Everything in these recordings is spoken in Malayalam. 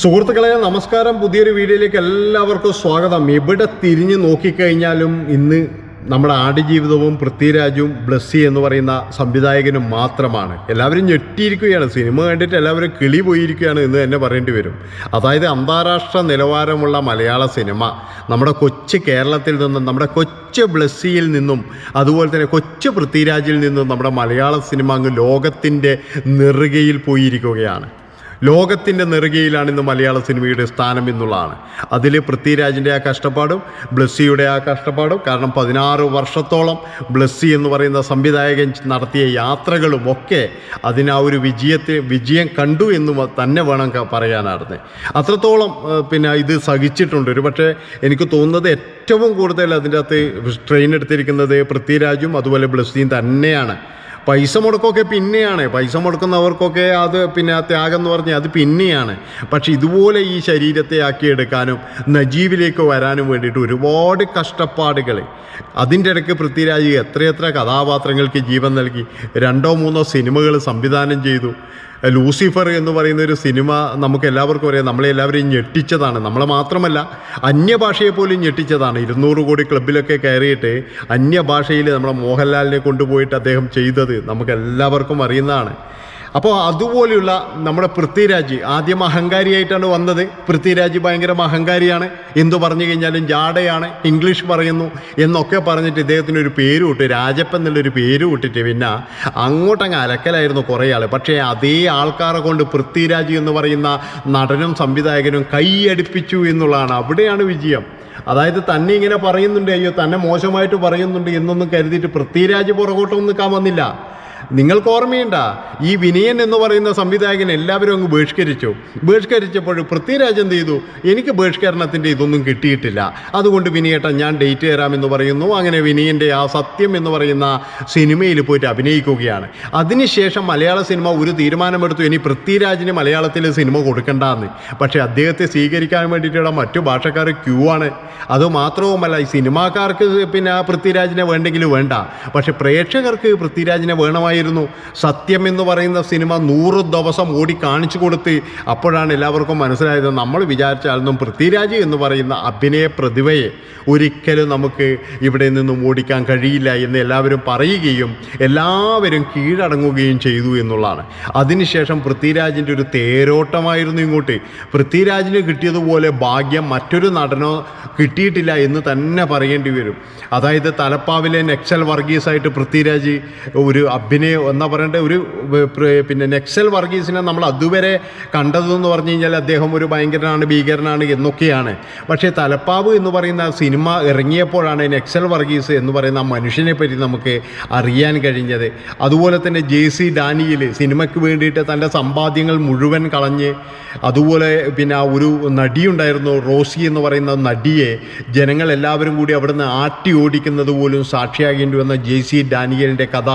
സുഹൃത്തുക്കളെ നമസ്കാരം. പുതിയൊരു വീഡിയോയിലേക്ക് എല്ലാവർക്കും സ്വാഗതം. എവിടെ തിരിഞ്ഞു നോക്കിക്കഴിഞ്ഞാലും ഇന്ന് നമ്മുടെ ആടുജീവിതവും പൃഥ്വിരാജും ബ്ലസ്സി എന്ന് പറയുന്ന സംവിധായകനും മാത്രമാണ്. എല്ലാവരും ഞെട്ടിയിരിക്കുകയാണ്. സിനിമ കണ്ടിട്ട് എല്ലാവരും കിളി പോയിരിക്കുകയാണ് എന്ന് തന്നെ പറയേണ്ടി വരും. അതായത് അന്താരാഷ്ട്ര നിലവാരമുള്ള മലയാള സിനിമ. നമ്മുടെ കൊച്ചു കേരളത്തിൽ നിന്നും നമ്മുടെ കൊച്ചു ബ്ലസ്സിയിൽ നിന്നും അതുപോലെ തന്നെ കൊച്ചു പൃഥ്വിരാജിൽ നിന്നും നമ്മുടെ മലയാള സിനിമ അങ്ങ് ലോകത്തിന്റെ നെറുകയിൽ പോയിരിക്കുകയാണ്. ലോകത്തിന്റെ നെറുകയിലാണ് ഇന്ന് മലയാള സിനിമയുടെ സ്ഥാനം എന്നുള്ളതാണ്. അതിൽ പൃഥ്വിരാജിന്റെ ആ കഷ്ടപ്പാടും ബ്ലസ്സിയുടെ ആ കഷ്ടപ്പാടും കാരണം പതിനാറ് വർഷത്തോളം ബ്ലസ്സി എന്ന് പറയുന്ന സംവിധായകൻ നടത്തിയ യാത്രകളും ഒക്കെ അതിന് ഒരു വിജയത്തെ വിജയം കണ്ടു എന്ന് തന്നെ വേണം പറയാനായിരുന്നു. അത്രത്തോളം പിന്നെ ഇത് സഹിച്ചിട്ടുണ്ട്. ഒരു പക്ഷേ എനിക്ക് തോന്നുന്നത് ഏറ്റവും കൂടുതൽ അതിന്റെ അകത്ത് ട്രെയിൻ എടുത്തിരിക്കുന്നത് പൃഥ്വിരാജും അതുപോലെ ബ്ലസ്സിയും തന്നെയാണ്. പൈസ മുടക്കമൊക്കെ പിന്നെയാണ്. പൈസ മുടക്കുന്നവർക്കൊക്കെ അത് പിന്നെ ത്യാഗം എന്ന് പറഞ്ഞാൽ അത് പിന്നെയാണ്. പക്ഷെ ഇതുപോലെ ഈ ശരീരത്തെ ആക്കിയെടുക്കാനും നജീവിലേക്ക് വരാനും വേണ്ടിയിട്ട് ഒരുപാട് കഷ്ടപ്പാടുകൾ അതിന്റെ ഇടയ്ക്ക് പൃഥ്വിരാജ് എത്രയെത്ര കഥാപാത്രങ്ങൾക്ക് ജീവൻ നൽകി. രണ്ടോ മൂന്നോ സിനിമകൾ സംവിധാനം ചെയ്തു. ലൂസിഫർ എന്ന് പറയുന്ന ഒരു സിനിമ നമുക്ക് എല്ലാവർക്കും അറിയാം. നമ്മളെ എല്ലാവരെയും ഞെട്ടിച്ചതാണ്. നമ്മളെ മാത്രമല്ല അന്യഭാഷയെ പോലും ഞെട്ടിച്ചതാണ്. ഇരുന്നൂറ് കോടി ക്ലബിലൊക്കെ കയറിയിട്ട് അന്യഭാഷയിൽ നമ്മളെ മോഹൻലാലിനെ കൊണ്ടുപോയിട്ട് അദ്ദേഹം ചെയ്തത് നമുക്ക് എല്ലാവർക്കും അറിയുന്നതാണ്. അപ്പോൾ അതുപോലെയുള്ള നമ്മുടെ പൃഥ്വിരാജ് ആദ്യം അഹങ്കാരിയായിട്ടാണ് വന്നത്. പൃഥ്വിരാജ് ഭയങ്കര അഹങ്കാരിയാണ്. എന്തു പറഞ്ഞു കഴിഞ്ഞാലും ജാടയാണ്. ഇംഗ്ലീഷ് പറയുന്നു എന്നൊക്കെ പറഞ്ഞിട്ട് ഇദ്ദേഹത്തിന് ഒരു പേര് വിട്ട് രാജപ്പൻ എന്നുള്ളൊരു പേര് വിട്ടിട്ട് പിന്നെ അങ്ങോട്ടങ്ങ് അലക്കലായിരുന്നു കുറേ ആൾ പക്ഷേ അതേ ആൾക്കാരെ കൊണ്ട് പൃഥ്വിരാജ് എന്ന് പറയുന്ന നടനും സംവിധായകനും കൈയടിപ്പിച്ചു എന്നുള്ളതാണ് അവിടെയാണ് വിജയം. അതായത് തന്നെ ഇങ്ങനെ പറയുന്നുണ്ട് അയ്യോ തന്നെ മോശമായിട്ട് പറയുന്നുണ്ട് എന്നൊന്നും കരുതിയിട്ട് പൃഥ്വിരാജ് പുറകോട്ടൊന്നും നിൽക്കാൻ വന്നില്ല. നിങ്ങൾക്ക് ഓർമ്മയുണ്ട? ഈ വിനയൻ എന്ന് പറയുന്ന സംവിധായകൻ എല്ലാവരും അങ്ങ് ബഹിഷ്കരിച്ചു. ബഹിഷ്കരിച്ചപ്പോൾ പൃഥ്വിരാജ് എന്ത് ചെയ്തു? എനിക്ക് ബഹിഷ്കരണത്തിന്റെ ഇതൊന്നും കിട്ടിയിട്ടില്ല. അതുകൊണ്ട് വിനയേട്ടൻ ഞാൻ ഡേറ്റ് തരാമെന്ന് പറയുന്നു. അങ്ങനെ വിനയന്റെ ആ സത്യം എന്ന് പറയുന്ന സിനിമയിൽ പോയിട്ട് അഭിനയിക്കുകയാണ്. അതിനുശേഷം മലയാള സിനിമ ഒരു തീരുമാനമെടുത്തു. ഇനി പൃഥ്വിരാജിന് മലയാളത്തിൽ സിനിമ കൊടുക്കണ്ടെന്ന്. പക്ഷേ അദ്ദേഹത്തെ സ്വീകരിക്കാൻ വേണ്ടിയിട്ടുള്ള മറ്റു ഭാഷക്കാർ ക്യൂ ആണ്. അതുമാത്രവുമല്ല ഈ സിനിമാക്കാർക്ക് പിന്നെ ആ പൃഥ്വിരാജിനെ വേണ്ടെങ്കിലും വേണ്ട. പക്ഷേ പ്രേക്ഷകർക്ക് പൃഥ്വിരാജിനെ വേണമായിരുന്നു സത്യം എന്ന് പറയുന്ന സിനിമ നൂറ് ദിവസം ഓടി കാണിച്ചു കൊടുത്ത് അപ്പോഴാണ് എല്ലാവർക്കും മനസ്സിലായത്. നമ്മൾ വിചാരിച്ചാലൊന്നും പൃഥ്വിരാജ് എന്ന് പറയുന്ന അഭിനയ പ്രതിഭയെ ഒരിക്കലും നമുക്ക് ഇവിടെ നിന്നും ഓടിക്കാൻ കഴിയില്ല എന്ന് എല്ലാവരും പറയുകയും എല്ലാവരും കീഴടങ്ങുകയും ചെയ്തു എന്നുള്ളതാണ്. അതിനുശേഷം പൃഥ്വിരാജിന്റെ ഒരു തേരോട്ടമായിരുന്നു ഇങ്ങോട്ട്. പൃഥ്വിരാജിന് കിട്ടിയതുപോലെ ഭാഗ്യം മറ്റൊരു നടനോ കിട്ടിയിട്ടില്ല എന്ന് തന്നെ പറയേണ്ടി വരും. അതായത് തലപ്പാവിലെ നെക്സൽ വർഗീസായിട്ട് പൃഥ്വിരാജ് ഒരു അഭിനയം എന്നാ പറയേണ്ട ഒരു പിന്നെ നെക്സൽ വർഗീസിനെ നമ്മൾ അതുവരെ കണ്ടതെന്ന് പറഞ്ഞു കഴിഞ്ഞാൽ അദ്ദേഹം ഒരു ഭയങ്കരനാണ് ഭീകരനാണ് എന്നൊക്കെയാണ്. പക്ഷേ തലപ്പാവ് എന്ന് പറയുന്ന സിനിമ ഇറങ്ങിയപ്പോഴാണ് നെക്സൽ വർഗീസ് എന്ന് പറയുന്ന ആ മനുഷ്യനെ പറ്റി നമുക്ക് അറിയാൻ കഴിഞ്ഞത്. അതുപോലെ തന്നെ ജെ സി ഡാനിയിൽ സിനിമയ്ക്ക് വേണ്ടിയിട്ട് തന്റെ സമ്പാദ്യങ്ങൾ മുഴുവൻ കളഞ്ഞ് അതുപോലെ പിന്നെ ആ ഒരു നടിയുണ്ടായിരുന്നു റോസി എന്ന് പറയുന്ന നടിയെ ജനങ്ങൾ എല്ലാവരും കൂടി അവിടുന്ന് ആട്ടി ഓടിക്കുന്നത് പോലും സാക്ഷിയാകേണ്ടി വന്ന ജെ സി ഡാനിയലിന്റെ കഥ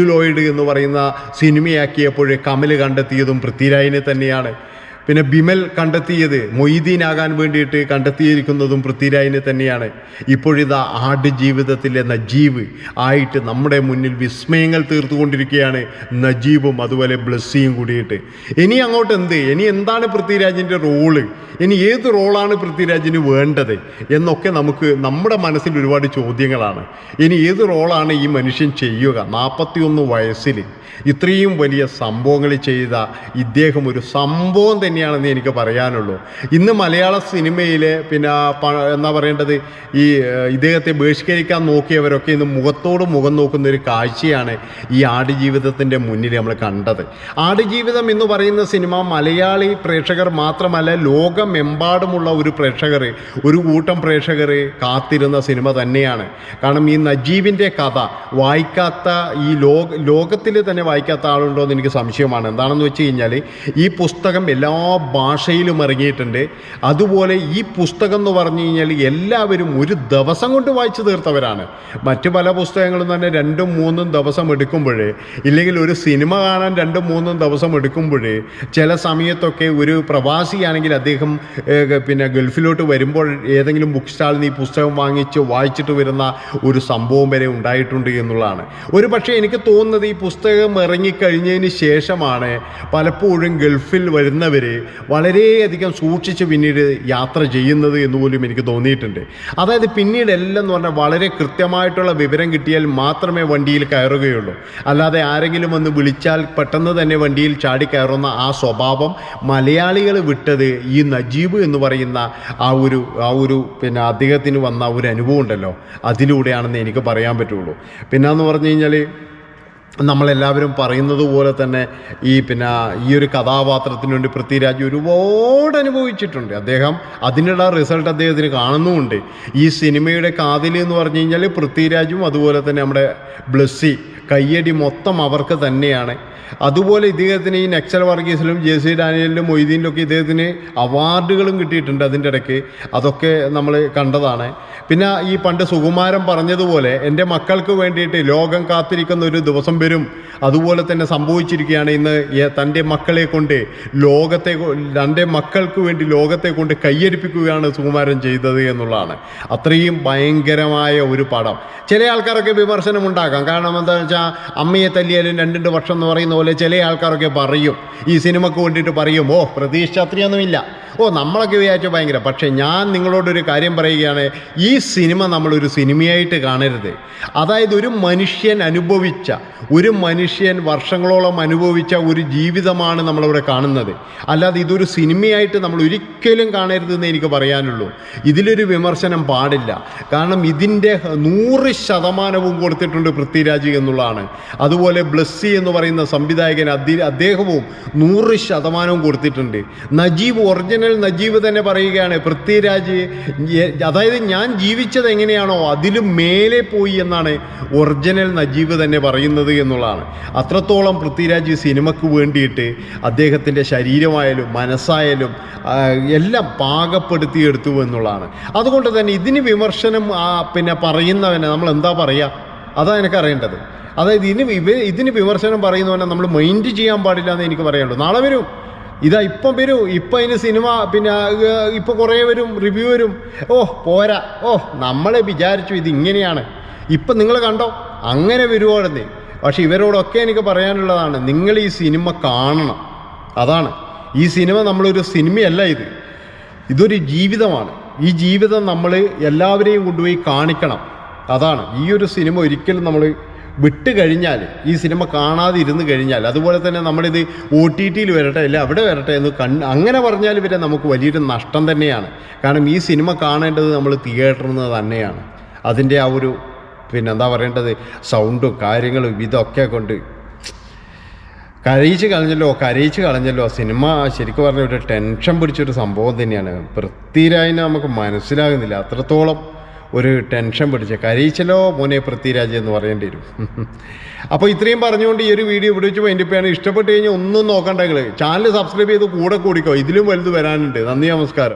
സെല്ലുലോയിഡ് എന്ന് പറയുന്ന സിനിമയാക്കിയപ്പോൾ കമൽ കണ്ടെത്തിയതും പൃഥ്വിരാജിനെ തന്നെയാണ്. പിന്നെ ബിമൽ കണ്ടെത്തിയത് മൊയ്തീനാകാൻ വേണ്ടിയിട്ട് കണ്ടെത്തിയിരിക്കുന്നതും പൃഥ്വിരാജിനെ തന്നെയാണ്. ഇപ്പോഴിതാ ആട് ജീവിതത്തിൽ നജീബ് ആയിട്ട് നമ്മുടെ മുന്നിൽ വിസ്മയങ്ങൾ തീർത്തുകൊണ്ടിരിക്കുകയാണ് നജീബും അതുപോലെ ബ്ലസ്സിയും കൂടിയിട്ട്. ഇനി അങ്ങോട്ട് എന്ത്? ഇനി എന്താണ് പൃഥ്വിരാജിന്റെ റോൾ? ഇനി ഏത് റോളാണ് പൃഥ്വിരാജിന് വേണ്ടത്? എന്നൊക്കെ നമുക്ക് നമ്മുടെ മനസ്സിൽ ഒരുപാട് ചോദ്യങ്ങളാണ്. ഇനി ഏത് റോളാണ് ഈ മനുഷ്യൻ ചെയ്യുക? നാൽപ്പത്തിയൊന്ന് വയസ്സിൽ ഇത്രയും വലിയ സംഭവങ്ങൾ ചെയ്ത ഇദ്ദേഹം ഒരു സംഭവം തന്നെയാണെന്ന് എനിക്ക് പറയാനുള്ളൂ. ഇന്ന് മലയാള സിനിമയിൽ പിന്നെ എന്താ പറയേണ്ടത്? ഈ ഇദ്ദേഹത്തെ ബഹിഷ്കരിക്കാൻ നോക്കിയവരൊക്കെ ഇന്ന് മുഖത്തോട് മുഖം നോക്കുന്ന ഒരു കാഴ്ചയാണ് ഈ ആടുജീവിതത്തിന്റെ മുന്നിൽ നമ്മൾ കണ്ടത്. ആടുജീവിതം എന്ന് പറയുന്ന സിനിമ മലയാളി പ്രേക്ഷകർ മാത്രമല്ല ലോകമെമ്പാടുമുള്ള ഒരു പ്രേക്ഷകർ ഒരു കൂട്ടം പ്രേക്ഷകർ കാത്തിരുന്ന സിനിമ തന്നെയാണ്. കാരണം ഈ നജീബിന്റെ കഥ വായിക്കാത്ത ഈ ലോക ലോകത്തിൽ തന്നെ വായിക്കാത്ത ആളുണ്ടോ എന്ന് എനിക്ക് സംശയമാണ്. എന്താണെന്ന് വെച്ച് കഴിഞ്ഞാൽ ഈ പുസ്തകം എല്ലാ ഭാഷയിലും ഇറങ്ങിയിട്ടുണ്ട് അതുപോലെ ഈ പുസ്തകം എന്ന് പറഞ്ഞു കഴിഞ്ഞാൽ എല്ലാവരും ഒരു ദിവസം കൊണ്ട് വായിച്ചു തീർത്തവരാണ്. മറ്റു പല പുസ്തകങ്ങളും തന്നെ രണ്ടും മൂന്നും ദിവസം എടുക്കുമ്പോഴേ ഇല്ലെങ്കിൽ ഒരു സിനിമ കാണാൻ രണ്ടും മൂന്നും ദിവസം എടുക്കുമ്പോഴേ ചില സമയത്തൊക്കെ ഒരു പ്രവാസിയാണെങ്കിൽ അദ്ദേഹം പിന്നെ ഗൾഫിലോട്ട് വരുമ്പോൾ ഏതെങ്കിലും ബുക്ക് സ്റ്റാളിൽ നിന്ന് ഈ പുസ്തകം വാങ്ങിച്ച് വായിച്ചിട്ട് വരുന്ന ഒരു സംഭവം വരെ ഉണ്ടായിട്ടുണ്ട് എന്നുള്ളതാണ്. ഒരു പക്ഷേ എനിക്ക് തോന്നുന്നത് ഈ പുസ്തകം ഇറങ്ങിക്കഴിഞ്ഞതിന് ശേഷമാണ് പലപ്പോഴും ഗൾഫിൽ വരുന്നവർ വളരെയധികം സൂക്ഷിച്ച് പിന്നീട് യാത്ര ചെയ്യുന്നത് എന്ന് പോലും എനിക്ക് തോന്നിയിട്ടുണ്ട്. അതായത് പിന്നീട് എല്ലാം എന്ന് പറഞ്ഞാൽ വളരെ കൃത്യമായിട്ടുള്ള വിവരം കിട്ടിയാൽ മാത്രമേ വണ്ടിയിൽ കയറുകയുള്ളൂ. അല്ലാതെ ആരെങ്കിലും ഒന്ന് വിളിച്ചാൽ പെട്ടെന്ന് തന്നെ വണ്ടിയിൽ ചാടി കയറുന്ന ആ സ്വഭാവം മലയാളികൾ വിട്ടത് ഈ നജീബ് എന്ന് പറയുന്ന ആ ഒരു ആ ഒരു പിന്നെ അദ്ദേഹത്തിന് വന്ന ഒരു അനുഭവം ഉണ്ടല്ലോ. അതിലൂടെയാണെന്ന് എനിക്ക് പറയാൻ പറ്റുള്ളൂ. പിന്നെന്ന് പറഞ്ഞു കഴിഞ്ഞാൽ നമ്മളെല്ലാവരും പറയുന്നത് പോലെ തന്നെ ഈ പിന്നെ ഈ ഒരു കഥാപാത്രത്തിന് വേണ്ടി പൃഥ്വിരാജ് ഒരുപാട് അനുഭവിച്ചിട്ടുണ്ട്. അദ്ദേഹം അതിനുള്ള റിസൾട്ട് അദ്ദേഹത്തിന് കാണുന്നുമുണ്ട്. ഈ സിനിമയുടെ കാതിൽ എന്ന് പറഞ്ഞു കഴിഞ്ഞാൽ പൃഥ്വിരാജും അതുപോലെ തന്നെ നമ്മുടെ ബ്ലസ്സി കയ്യടി മൊത്തം അവർക്ക് തന്നെയാണ്. അതുപോലെ ഇദ്ദേഹത്തിന് ഈ നക്സൽ വർഗീസിലും ജെ സി ഡാനിയലിലും മൊയ്തീനിലും ഒക്കെ ഇദ്ദേഹത്തിന് അവാർഡുകളും കിട്ടിയിട്ടുണ്ട് അതിന്റെ ഇടയ്ക്ക്. അതൊക്കെ നമ്മൾ കണ്ടതാണ്. പിന്നെ ഈ പണ്ട് സുകുമാരൻ പറഞ്ഞതുപോലെ എന്റെ മക്കൾക്ക് വേണ്ടിയിട്ട് ലോകം കാത്തിരിക്കുന്ന ഒരു ദിവസം വരും. അതുപോലെ തന്നെ സംഭവിച്ചിരിക്കുകയാണ് ഇന്ന് തന്റെ മക്കളെ കൊണ്ട് ലോകത്തെ തന്റെ മക്കൾക്ക് വേണ്ടി ലോകത്തെ കൊണ്ട് കയ്യടിപ്പിക്കുകയാണ് സുകുമാരൻ ചെയ്തത് എന്നുള്ളതാണ്. അത്രയും ഭയങ്കരമായ ഒരു പടം. ചില ആൾക്കാരൊക്കെ വിമർശനം ഉണ്ടാക്കാം. കാരണം വെച്ചാൽ അമ്മയെ തല്ലിയാലും രണ്ടു വർഷം എന്ന് പറയുന്ന പോലെ ചില ആൾക്കാരൊക്കെ പറയും. ഈ സിനിമക്ക് വേണ്ടിയിട്ട് പറയും ഓ പ്രതീക്ഷ അത്രയൊന്നുമില്ല. ഓ നമ്മളൊക്കെ വിചാരിച്ച ഭയങ്കര. പക്ഷേ ഞാൻ നിങ്ങളോടൊരു കാര്യം പറയുകയാണ് ഈ സിനിമ നമ്മളൊരു സിനിമയായിട്ട് കാണരുത്. അതായത് ഒരു മനുഷ്യൻ അനുഭവിച്ച ഒരു മനുഷ്യൻ വർഷങ്ങളോളം അനുഭവിച്ച ഒരു ജീവിതമാണ് നമ്മളിവിടെ കാണുന്നത്. അല്ലാതെ ഇതൊരു സിനിമയായിട്ട് നമ്മൾ ഒരിക്കലും കാണരുതെന്ന് എനിക്ക് പറയാനുള്ളൂ. ഇതിലൊരു വിമർശനം പാടില്ല. കാരണം ഇതിന്റെ നൂറ് ശതമാനവും കൊടുത്തിട്ടുണ്ട് പൃഥ്വിരാജ് എന്നുള്ളതാണ്. അതുപോലെ ബ്ലസ്സി എന്ന് പറയുന്ന സംവിധായകൻ അതി അദ്ദേഹവും നൂറ് ശതമാനവും കൊടുത്തിട്ടുണ്ട്. നജീബ് ഒറിജിനൽ നജീബ് തന്നെ പറയുകയാണ് പൃഥ്വിരാജ് അതായത് ഞാൻ ജീവിച്ചത് എങ്ങനെയാണോ അതിലും മേലെ പോയി എന്നാണ് ഒറിജിനൽ നജീബ് തന്നെ പറയുന്നത് എന്നുള്ളതാണ്. അത്രത്തോളം പൃഥ്വിരാജ് സിനിമയ്ക്ക് വേണ്ടിയിട്ട് അദ്ദേഹത്തിന്റെ ശരീരമായാലും മനസ്സായാലും എല്ലാം പാകപ്പെടുത്തിയെടുത്തു എന്നുള്ളതാണ്. അതുകൊണ്ട് തന്നെ ഇതിന് വിമർശനം പിന്നെ പറയുന്നവനെ നമ്മൾ എന്താ പറയുക അതാണ് എനിക്കറിയേണ്ടത് അതായത് ഇതിന് ഇവ ഇതിന് വിമർശനം പറയുന്നവനെ നമ്മൾ മൈൻഡ് ചെയ്യാൻ പാടില്ല എന്ന് എനിക്ക് പറയാനുള്ളൂ. നാളെ വരും. ഇതാ ഇപ്പം വരും. ഇപ്പം അതിന് സിനിമ പിന്നെ ഇപ്പോൾ കുറേ വരും റിവ്യൂ വരും. ഓ പോരാ. ഓ നമ്മളെ വിചാരിച്ചു ഇത് ഇങ്ങനെയാണ്. ഇപ്പം നിങ്ങൾ കണ്ടോ? അങ്ങനെ വരുവാണെന്നേ. പക്ഷേ ഇവരോടൊക്കെ എനിക്ക് പറയാനുള്ളതാണ് നിങ്ങൾ ഈ സിനിമ കാണണം. അതാണ്. ഈ സിനിമ നമ്മളൊരു സിനിമയല്ല ഇത്. ഇതൊരു ജീവിതമാണ്. ഈ ജീവിതം നമ്മൾ എല്ലാവരെയും കൊണ്ടുപോയി കാണിക്കണം. അതാണ്. ഈ ഒരു സിനിമ ഒരിക്കലും നമ്മൾ വിട്ട് കഴിഞ്ഞാൽ ഈ സിനിമ കാണാതെ ഇരുന്ന് കഴിഞ്ഞാൽ അതുപോലെ തന്നെ നമ്മളിത് ഒ ടി ടിയിൽ വരട്ടെ അല്ലെ അവിടെ വരട്ടെ എന്ന് കണ്ട് അങ്ങനെ പറഞ്ഞാൽ പിന്നെ നമുക്ക് വലിയൊരു നഷ്ടം തന്നെയാണ്. കാരണം ഈ സിനിമ കാണേണ്ടത് നമ്മൾ തിയേറ്ററിൽ നിന്ന് തന്നെയാണ്. അതിന്റെ ആ ഒരു പിന്നെ എന്താ പറയേണ്ടത് സൗണ്ടും കാര്യങ്ങളും ഇതൊക്കെ കൊണ്ട് കരയിച്ച് കളഞ്ഞല്ലോ കരയിച്ച് കളഞ്ഞല്ലോ. സിനിമ ശരിക്കും പറഞ്ഞ ഒരു ടെൻഷൻ പിടിച്ചൊരു സംഭവം തന്നെയാണ്. പൃഥ്വിരാജിനെ നമുക്ക് മനസ്സിലാകുന്നില്ല. അത്രത്തോളം ഒരു ടെൻഷൻ പിടിച്ച കരീച്ചലോ മോനെ പൃഥ്വിരാജ് എന്ന് പറയേണ്ടി വരും. അപ്പോൾ ഇത്രയും പറഞ്ഞുകൊണ്ട് ഈ ഒരു വീഡിയോ ഇവിടെ വെച്ച് വേണ്ടിപ്പോയാണ് ഇഷ്ടപ്പെട്ട് കഴിഞ്ഞാൽ ഒന്നും നോക്കണ്ടെങ്കിൽ ചാനൽ സബ്സ്ക്രൈബ് ചെയ്ത് കൂടെ കൂടിക്കോ. ഇതിലും വലുത് വരാനുണ്ട്. നന്ദി നമസ്കാരം.